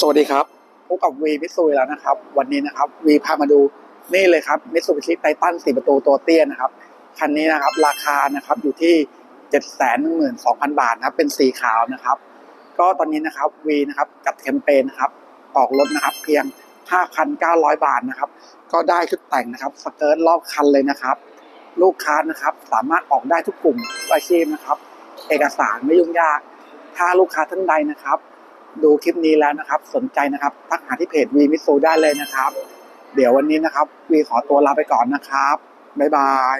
สวัสดีครับพบกับวีมิตซูแล้วนะครับ วันนี้นะครับวีพามาดูนี่เลยครับมิตซูบิชิไททันสี่ประตูตัวเตี้ยนะครับคันนี้นะครับราคานะครับอยู่ที่เจ็ดแสนหนึ่งหมื่นสองพันบาทนะครับเป็นสีขาวนะครับ ก็ตอนนี้นะครับวีนะครับจัดแคมเปญนะครับออกรถนะครับ เพียง5,900บาทนะครับ ก็ได้ชุดแต่งนะครับสเกิร์ตรอบคันเลยนะครับ ลูกค้านะครับสามารถออกได้ทุกกลุ่มอาชีพนะครับ เอกสารไม่ยุ่งยาก ถ้าลูกค้าท่านใดนะครับ ดูคลิปนี้แล้วนะครับ สนใจนะครับทักหาที่เพจวีมิสูได้เลยนะครับ เดี๋ยววันนี้นะครับวีขอตัวลาไปก่อนนะครับ บ๊ายบาย